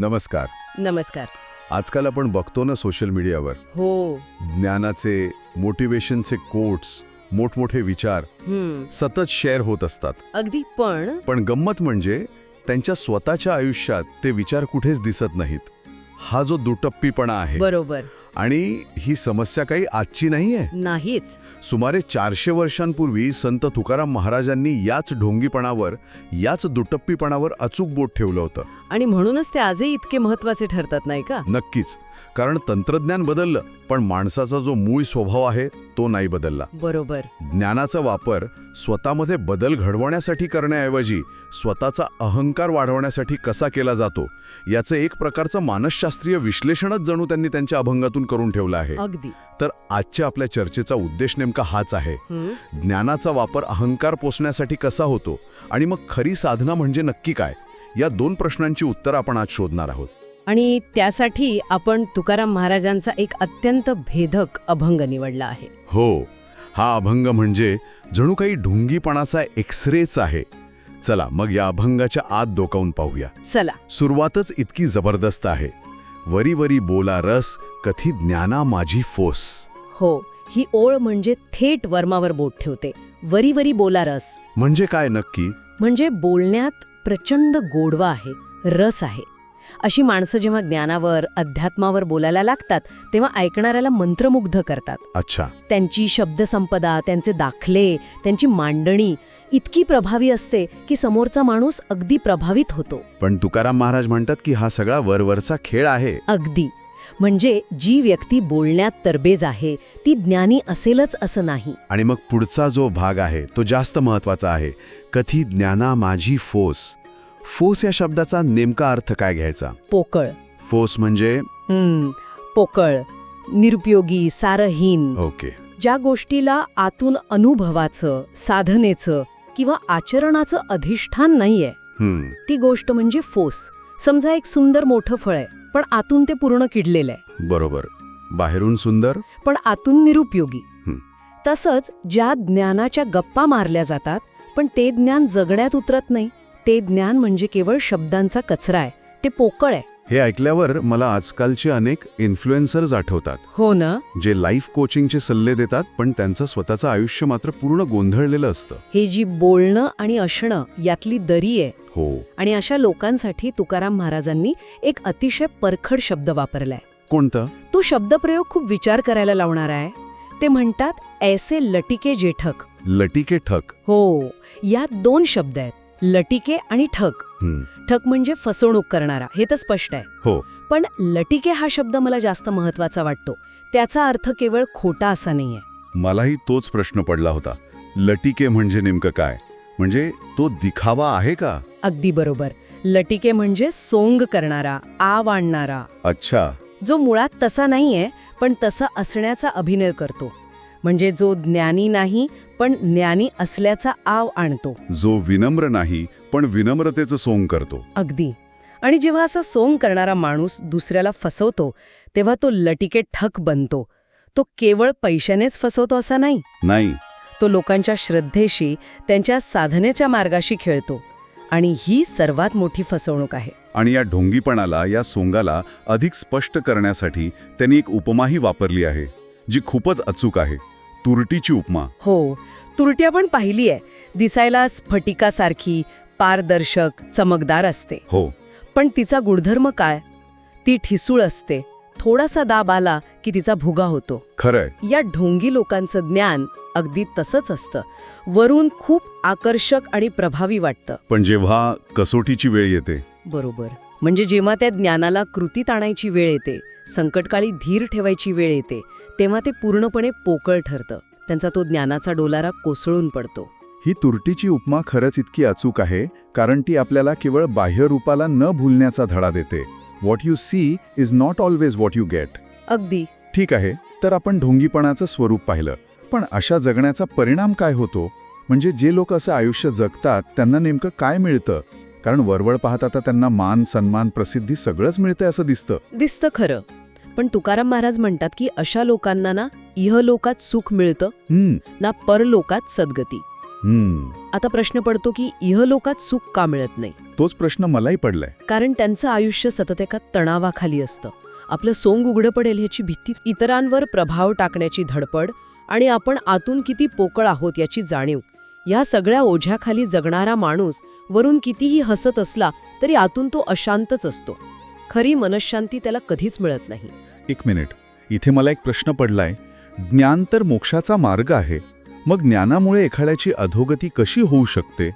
नमस्कार. नमस्कार. आजकाल आपण बघतो ना सोशल मीडियावर हो. ज्ञानाचे मोटिवेशनचे कोट्स मोठमोठे विचार हम्म. सतत शेअर होत असतात. अगदी पण पण गंमत म्हणजे त्यांच्या स्वतःच्या आयुष्यात ते विचार कुठेच दिसत नाहीत. हा जो दुटप्पीपणा आहे. बरोबर. आणि ही समस्या काही आजची नाहीये. नाहीच. सुमारे चारशे वर्षांपूर्वी संत तुकाराम महाराजांनी याच ढोंगीपणावर याच दुटप्पीपणावर अचूक बोट ठेवलं होतं. आणि म्हणूनच ते आजही इतके महत्त्वाचे ठरतात नाही का? नक्कीच. कारण तंत्रज्ञान बदललं पण माणसाचा जो मूळ स्वभाव आहे तो नाही बदलला. बरोबर. ज्ञानाचा वापर स्वतःमध्ये बदल घडवण्यासाठी करण्याऐवजी स्वतःचा अहंकार वाढवण्यासाठी कसा केला जातो याचं एक प्रकारचं मानसशास्त्रीय विश्लेषणच जणू त्यांनी त्यांच्या अभंगातून करून ठेवलं आहे. अगदी. तर आजच्या आपल्या चर्चेचा उद्देश नेमका हाच आहे. ज्ञानाचा वापर अहंकार पोचण्यासाठी कसा होतो आणि मग खरी साधना म्हणजे नक्की काय या दोन प्रश्नांची उत्तर आपण आज शोधणार आहोत. आणि त्यासाठी आपण तुकाराम महाराजांचा एक अत्यंत भेदक अभंग निवडला आहे. हो. हा अभंग म्हणजे जणू काही ढुंगीपणाचा एक्सरेच आहे. चला मग या अभंगाच्या आत डोकावून पाहूया. चला. सुरुवातच इतकी जबरदस्त आहे. वरी वरी बोला रस कथी ज्ञाना माझी फोस. हो ही ओळ म्हणजे थेट वर्मावर बोट ठेवते. वरी वरी बोला रस. म्हणजे काय नक्की? म्हणजे बोलण्यात प्रचंड गोडवा आहे रस आहे. अशी माणसं जेव्हा ज्ञानावर अध्यात्मावर बोलायला लागतात तेव्हा ऐकणाऱ्याला मंत्रमुग्ध करतात. अच्छा. त्यांची शब्दसंपदा त्यांचे दाखले त्यांची मांडणी इतकी प्रभावी असते की समोरचा माणूस अगदी प्रभावित होतो. पण तुकाराम महाराज म्हणतात की हा सगळा वरवरचा खेळ आहे. अगदी. म्हणजे जी व्यक्ती बोलण्यात तरबेज आहे ती ज्ञानी असेलच असं नाही. आणि मग पुढचा जो भाग आहे तो जास्त महत्त्वाचा आहे. कथी ज्ञाना माझी फोस. फोस या शब्दाचा नेमका अर्थ काय घ्यायचा? पोकळ. फोस म्हणजे? हम्म पोकळ निरुपयोगी सारहीन. ओके. ज्या गोष्टीला आतून अनुभवाचं साधनेचं किंवा आचरणाचं अधिष्ठान नाहीये. हम्म. ती गोष्ट म्हणजे फोस. समजा एक सुंदर मोठं फळ आहे पण आतून ते पूर्ण किडलेलं आहे. बरोबर. बाहेरून सुंदर? पण आतून निरुपयोगी. हं. तसंच ज्या ज्ञानाच्या गप्पा मारल्या जातात पण ते ज्ञान जगण्यात उतरत नाही. ते ज्ञान म्हणजे केवळ शब्दांचा कचरा आहे ते पोकळ आहे. हे ऐकल्यावर मला आजकालचे अनेक इन्फ्लुएन्सर्स आठवतात. हो ना? जे लाईफ कोचिंगचे सल्ले देतात पण त्यांचं स्वतःचं आयुष्य मात्र पूर्ण गोंधळलेलं असतं. हे जी बोलणं आणि असणं यातली दरी आहे. हो. आणि अशा लोकांसाठी तुकाराम महाराजांनी एक अतिशय परखड शब्द वापरलाय. कोणतं? तो शब्दप्रयोग खूप विचार करायला लावणार आहे. ते म्हणतात ऐसे लटिके जेठक. लटिके ठक. हो. यात दोन शब्द आहेत. लटिके आणि ठक ठक म्हणजे फसवणूक करणारा हे तर स्पष्ट आहे. हो. पण लटिके हा शब्द मला जास्त महत्त्वाचा वाटतो. त्याचा अर्थ केवळ खोटा असा नाहीये. मलाही तोच प्रश्न पडला होता. लटिके म्हणजे नेमकं काय? म्हणजे तो दिखावा आहे का? अगदी बरोबर. लटिके म्हणजे सोंग करणारा आव आणणारा अच्छा. जो मुळात तसा नाहीये पण तसा असण्याचा अभिनय करतो. म्हणजे जो ज्ञानी नाही पण ज्ञानी असल्याचा आव आणतो. जो विनम्र नाही पण विनम्रतेचं सोंग करतो. अगदी. आणि जेव्हा असा सोंग करणारा माणूस दुसऱ्याला फसवतो तेव्हा तो लटिके ठक बनतो. तो केवळ पैशानेच फसवतो असा नाही. नाही. तो लोकांच्या श्रद्धेशी त्यांच्या साधनेच्या मार्गाशी खेळतो. आणि ही सर्वात मोठी फसवणूक आहे. आणि या ढोंगीपणाला या सोंगाला अधिक स्पष्ट करण्यासाठी त्यांनी एक उपमाही वापरली आहे. जी खूपच अचूक आहे तुरटीची उपमा. हो तुरटी आपण पाहिली आहे. दिसायला स्फटिकासारखी पारदर्शक चमकदार असते. हो. पण तिचा गुणधर्म काय? ती ठिसूळ असते. थोडासा दाब आला की तिचा भुगा होतो. खरंय. या ढोंगी लोकांचं ज्ञान अगदी तसंच असतं. वरून खूप आकर्षक आणि प्रभावी वाटतं. पण जेव्हा कसोटीची वेळ येते. बरोबर. म्हणजे जेव्हा त्या ज्ञानाला कृतीत आणायची वेळ येते संकटकाळी धीर ठेवायची वेळ येते तेव्हा ते पूर्णपणे पोकळ ठरतं. त्यांचा तो ज्ञानाचा डोलारा कोसळून पडतो. ही तुरटीची उपमा खरंच इतकी अचूक आहे कारण ती आपल्याला केवळ बाह्य रूपाला न भूलण्याचा धडा देते. What you see is not always what you get अगदी. ठीक आहे तर आपण ढोंगीपणाचं स्वरूप पाहिलं. पण अशा जगण्याचा परिणाम काय होतो? म्हणजे जे लोक असं आयुष्य जगतात त्यांना नेमकं काय मिळतं? कारण वरवळ पाहता तर त्यांना मान सन्मान प्रसिद्धी सगळंच मिळतंय असं दिसतं. दिसतं खरं. पण तुकाराम महाराज म्हणतात की अशा लोकांना ना इहलोकात सुख मिळतं हम्म. ना परलोकात सद्गती. हम्म. आता प्रश्न पडतो की इहलोकात सुख का मिळत नाही? तोच प्रश्न मलाही पडलाय. कारण त्यांचं आयुष्य सतत एका तणावाखाली असतं. आपलं सोंग उघडं पडेल ह्याची भीती इतरांवर प्रभाव टाकण्याची धडपड आणि आपण आतून किती पोकळ आहोत याची जाणीव. या सगळ्या ओझ्याखाली जगणारा माणूस वरून कितीही हसत असला तरी आतून तो अशांतच असतो. खरी मनशांती त्याला कधीच मिळत नाही. एक मिनिट. इथे मला एक प्रश्न पडलाय. ज्ञान तर मोक्षाचा मार्ग आहे. मग ज्ञानामुळे एखाद्याची अधोगती कशी होऊ शकते?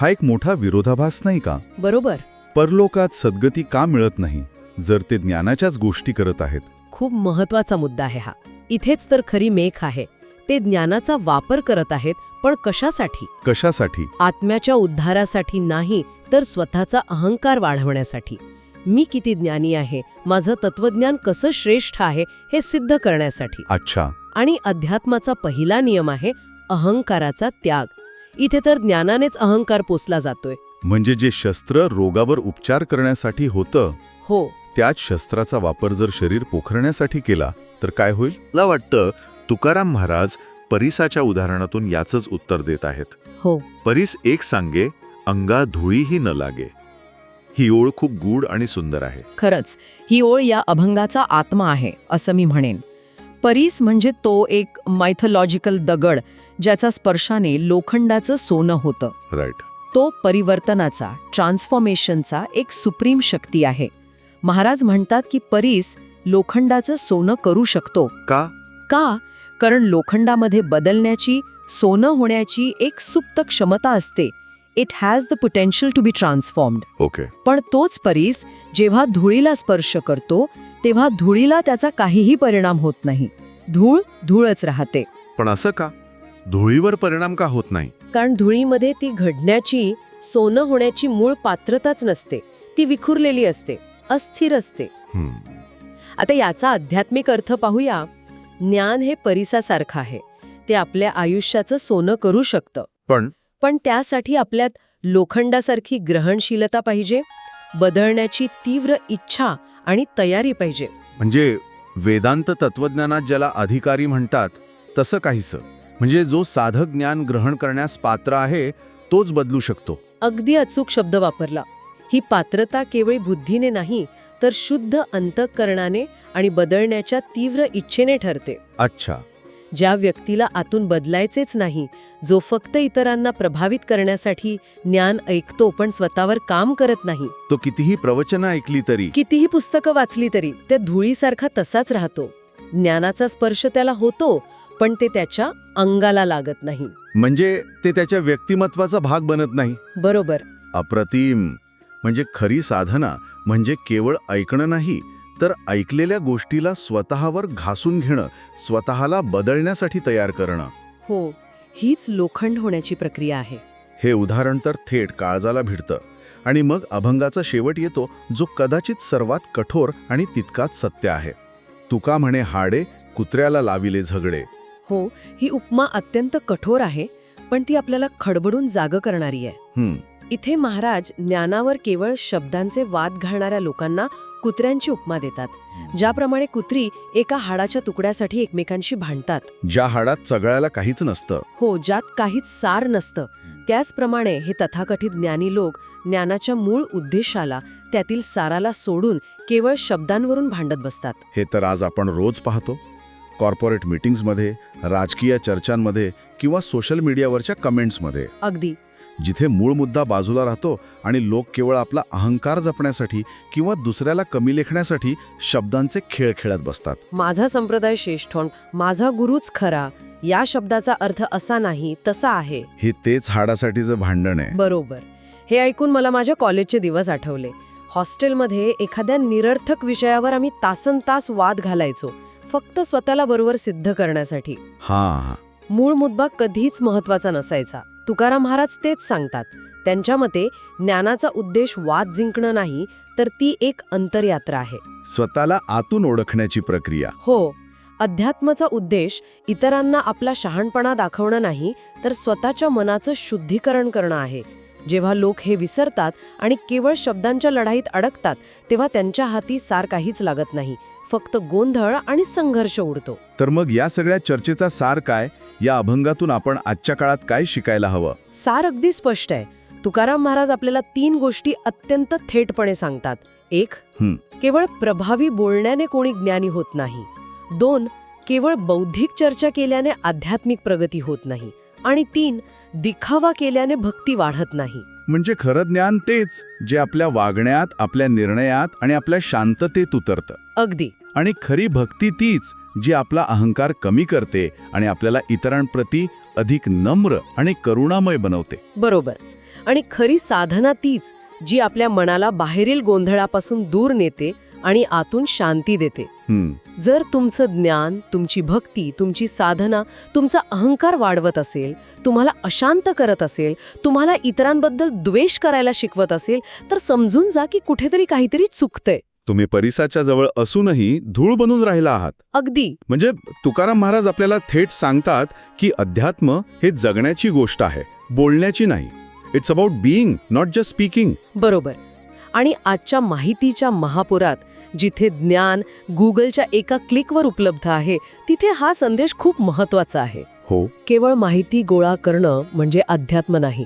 हा एक मोठा विरोधाभास नाही का? बरोबर. परलोकात सद्गती का मिळत नाही जर ते ज्ञानाच्याच गोष्टी करत आहेत? खूप महत्त्वाचा मुद्दा आहे हा. इथेच तर खरी मेख आहे. ते ज्ञानाचा वापर करत आहेत पण कशासाठी? कशासाठी? आत्म्याच्या उद्धारासाठी नाही तर स्वतःचा अहंकार वाढवण्यासाठी. मी किती ज्ञानी आहे माझं तत्वज्ञान कसं श्रेष्ठ आहे हे सिद्ध करण्यासाठी. अच्छा. आणि अध्यात्माचा पहिला नियम आहे अहंकाराचा त्याग. इथे तर ज्ञानानेच अहंकार पोचला जातोय. म्हणजे जे शस्त्र रोगावर उपचार करण्यासाठी होतं हो. त्याच शस्त्राचा वापर जर शरीर पोखरण्यासाठी केला तर काय होईल? मला वाटतं तुकाराम महाराज परिसाच्या उदाहरणातून याचंच उत्तर देत आहेत. हो. परीस एक सांगे अंगा धुळीही न लागे. ही ओळ खूप गूढ आणि सुंदर आहे. खरंच ही ओळ या अभंगाचा आत्मा आहे असं मी म्हणेन. परीस म्हणजे तो एक मायथॉलॉजिकल दगड ज्याचा स्पर्शाने लोखंडाचं सोनं होतं. राईट तो परिवर्तनाचा ट्रान्सफॉर्मेशनचा एक सुप्रीम शक्ती आहे. महाराज म्हणतात की परीस लोखंडाचं सोनं करू शकतो. का? का? कारण लोखंडामध्ये बदलण्याची सोनं होण्याची एक सुप्त क्षमता असते. It has the potential to be transformed okay पण तोच परीस जेव्हा धुळीला स्पर्श करतो तेव्हा धुळीला त्याचा काहीही परिणाम होत नाही. धूळ धूळच राहते. पण असं का? धुळीवर परिणाम का होत नाही? कारण धुळीमध्ये ती घडण्याची सोनं होण्याची मूळ पात्रताच नसते. ती विखुरलेली असते. अस्थिर असते. आता याचा आध्यात्मिक अर्थ पाहूया. ज्ञान हे परिसासारखं आहे. ते आपल्या आयुष्याचं सोनं करू शकतं. पण? पण त्यासाठी आपल्यात लोखंडासारखी ग्रहणशीलता पाहिजे बदलण्याची तीव्र इच्छा आणि तयारी पाहिजे. म्हणजे वेदांत तत्वज्ञानात ज्याला अधिकारी म्हणतात तसं काहीसं. म्हणजे जो साधक ज्ञान ग्रहण करण्यास पात्र आहे तोच बदलू शकतो. अगदी अचूक शब्द वापरला. ही पात्रता केवळ बुद्धीने नाही तर शुद्ध अंतःकरणाने आणि बदलण्याच्या तीव्र इच्छेने ठरते. अच्छा. ज्या व्यक्तीला आतून बदलायचेच नाही जो फक्त इतरांना प्रभावित करण्यासाठी ज्ञान ऐकतो पण स्वतःवर काम करत नाही. तो कितीही प्रवचनं ऐकली तरी. कितीही पुस्तकं वाचली तरी त्या धुळीसारखा तसाच राहतो. ज्ञानाचा स्पर्श त्याला होतो पण ते त्याच्या अंगाला लागत नाही. म्हणजे ते त्याच्या व्यक्तिमत्वाचा भाग बनत नाही? बरोबर. अप्रतिम. म्हणजे खरी साधना म्हणजे केवळ ऐकणं नाही तर ऐकलेल्या गोष्टीला स्वतःवर घासून घेणं स्वतःला बदलण्यासाठी तयार करणं. हो हीच लोखंड होण्याची प्रक्रिया आहे. हे उदाहरण तर थेट काळजाला भिडतं. आणि मग अभंगाचा शेवट येतो जो कदाचित सर्वात कठोर आणि तितकाच सत्य आहे. तुका म्हणे हाडे कुत्र्याला लाविले झगडे. हो ही उपमा अत्यंत कठोर आहे पण ती आपल्याला खडबडून जाग करणारी आहे. इथे महाराज ज्ञानावर केवळ शब्दांचे वाद घालणाऱ्या लोकांना कुत्र्यांची उपमा देतात. ज्याप्रमाणे कुत्री एका हाडाच्या तुकड्यासाठी एकमेकांशी भांडतात. ज्या हाडात चगळायला काहीच नसतं. हो ज्यात काहीच सार नसतं. त्याचप्रमाणे हे तथाकथित ज्ञानी लोक ज्ञानाच्या मूळ उद्देशाला त्यातील साराला सोडून केवळ शब्दांवरून भांडत बसतात. हे तर आज आपण रोज पाहतो. कॉर्पोरेट मीटिंग्समध्ये राजकीय चर्चांमध्ये किंवा सोशल मीडियावरच्या कमेंट्समध्ये. अगदी. जिथे मूळ मुद्दा बाजूला राहतो आणि लोक केवळ आपला अहंकार जपण्यासाठी किंवा दुसऱ्याला कमी लेखण्यासाठी शब्दांचे खेळ खेळत बसतात. माझा संप्रदाय श्रेष्ठोन माझा गुरुच खरा या शब्दाचा अर्थ असा नाही तसा आहे. हे तेच हाडासाठीचं भांडण आहे. बरोबर. हे ऐकून मला माझ्या कॉलेजचे दिवस आठवले. हॉस्टेलमध्ये एखाद्या निरर्थक विषयावर आम्ही तासन तास वाद घालायचो फक्त स्वतःला बरोबर सिद्ध करण्यासाठी. हां मूळ मुद्दा कधीच महत्त्वाचा नसायचा. तुकाराम महाराज तेच सांगतात. त्यांच्या मते ज्ञानाचा उद्देश वाद जिंकणं नाही तर ती एक अंतरयात्रा आहे. स्वतःला आतून ओळखण्याची प्रक्रिया. हो अध्यात्माचा उद्देश इतरांना आपला शहाणपणा दाखवणं नाही तर स्वतःच्या मनाचं शुद्धीकरण करणं आहे. जेव्हा लोक हे विसरतात आणि केवळ शब्दांच्या लढाईत अडकतात तेव्हा त्यांच्या हाती सार काहीच लागत नाही. फक्त गोंधळ आणि संघर्ष उडतो. तर मग या सगळ्या चर्चेचा सार काय? या अभंगातून आपण आजच्या काळात काय शिकायला हवं? सार अगदी स्पष्ट आहे. तुकाराम महाराज आपल्याला तीन गोष्टी अत्यंत थेटपणे सांगतात. एक. केवळ प्रभावी बोलण्याने कोणी ज्ञानी होत नाही. दोन केवळ बौद्धिक चर्चा केल्याने आध्यात्मिक प्रगती होत नाही. आणि तीन दिखावा केल्याने भक्ती वाढत नाही. म्हणजे खरं ज्ञान तेच जे आपल्या वागण्यात आपल्या निर्णयात आणि आपल्या शांततेत उतरतं. अगदी. आणि खरी भक्ती तीच जी आपला अहंकार कमी करते आणि आपल्याला इतरांप्रती अधिक नम्र आणि करुणामय बनवते. बरोबर. आणि खरी साधना तीच जी आपल्या मनाला बाहेरील गोंधळापासून दूर नेते आणि आतून शांती देते. जर तुमचं ज्ञान तुमची भक्ती तुमची साधना तुमचा अहंकार वाढवत असेल तुम्हाला अशांत करत असेल तुम्हाला इतरांबद्दल द्वेष करायला शिकवत असेल तर समजून जा की कुठेतरी काहीतरी चुकतंय. तुम्ही परिसाच्या जवळ असूनही धूळ बनून राहिला आहात. अगदी. म्हणजे तुकाराम महाराज आपल्याला थेट सांगतात की अध्यात्म हे जगण्याची गोष्ट आहे बोलण्याची नाही. It's about being not just speaking बरोबर. आणि आजच्या माहितीच्या महापुरात जिथे ज्ञान गुगलच्या एका क्लिकवर उपलब्ध आहे तिथे हा संदेश खूप महत्त्वाचा आहे. हो. केवळ माहिती गोळा करणं म्हणजे अध्यात्म नाही.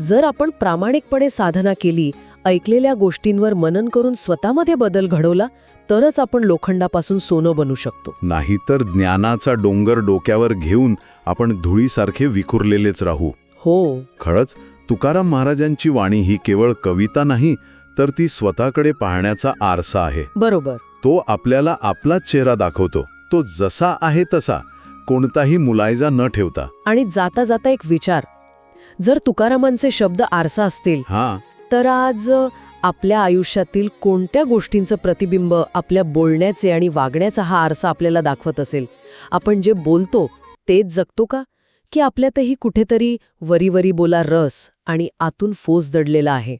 जर आपण प्रामाणिकपणे साधना केली ऐकलेल्या गोष्टींवर मनन करून स्वतःमध्ये बदल घडवला तरच आपण लोखंडापासून सोनं बनू शकतो. नाहीतर ज्ञानाचा डोंगर डोक्यावर घेऊन आपण धुळीसारखे विखुरलेलेच राहू. हो. खरंच तुकाराम महाराजांची वाणी ही केवळ कविता नाही तर ती स्वतःकडे पाहण्याचा आरसा आहे. बरोबर. तो आपल्याला आपलाच चेहरा दाखवतो. तो जसा आहे तसा कोणताही मुलायजा न ठेवता. आणि जाता जाता एक विचार. जर तुकारामांचे शब्द आरसा असतील हा. तर आज आपल्या आयुष्यातील कोणत्या गोष्टींचं प्रतिबिंब आपल्या बोलण्याचे आणि वागण्याचा हा आरसा आपल्याला दाखवत असेल? आपण जे बोलतो तेच जगतो का? की आपल्यातही कुठेतरी वरी वरी बोला रस आणि आतून फोस दडलेला आहे?